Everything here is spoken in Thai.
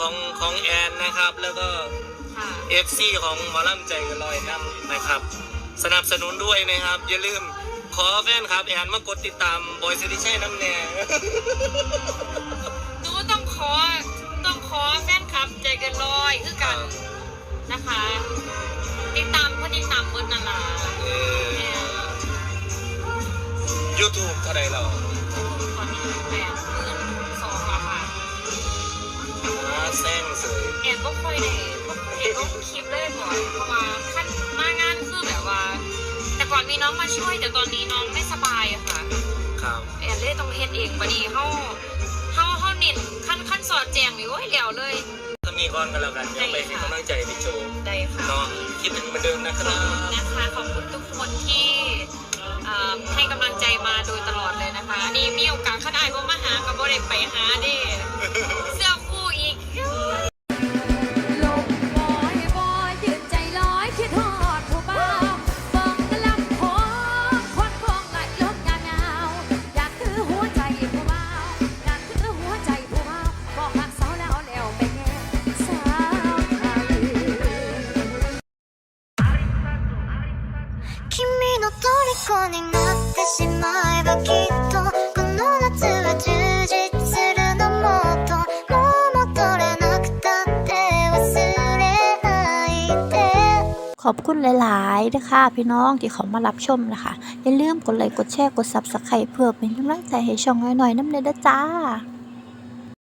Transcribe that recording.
ของของแอนนะครับ แล้วก็ค่ะ FC ของหมอลำใจกันลอยน้ำนะครับ สนับสนุนด้วยนะครับ อย่าลืมขอแฟนครับแอนมากดติดตามบอยสิริชัยน้ำแน่ หนูต้องขอต้องขอแฟนคลับใจเกันลอยคือกันนะคะ ติดตามเพื่อติดตามเบิร์ดนาราเออ YouTube เท่าไหรเรา แซงเสยแอนก็ค่อยได้เห็นก็คลิปเลยก่อนเพราะว่าขั้นมางานคือแบบว่า แต่ก่อนมีน้องมาช่วยแต่ตอนนี้น้องไม่สบายอะค่ะครับแอนเลยต้องเฮ็ดเองบัดนี้เฮาเฮาเฮาเน้นขั้นขั้นสอดแจงนี่โอ้ยแล้วเลยถ้ามีก่อนกันแล้วกันเดี๋ยวไปเป็นกำลังใจพี่โจได้ค่ะเนาะคิดถึงเหมือนเดิมนะคขรัอบบคุณนะคะขอบคุณทุกคนที่เอ่อให้กำลังใจมาโดยตลอดเลยนะคะนี่มีโอกาสขนาดว่ามาหากับโบเด็ไปหาเด้เสื้อคู่อี 君の虜になってしまえばきっとこの夏は充実するのもっともう戻れなくたって忘れないで ขอบคุณหลายๆนะคะ พี่น้องที่เขามารับชมนะคะ อย่าลืมกดไลค์กดแชร์กด Subscribe เพื่อเป็นกำลังใจให้ช่องน้อยๆน้ำเนยเด้อจ้า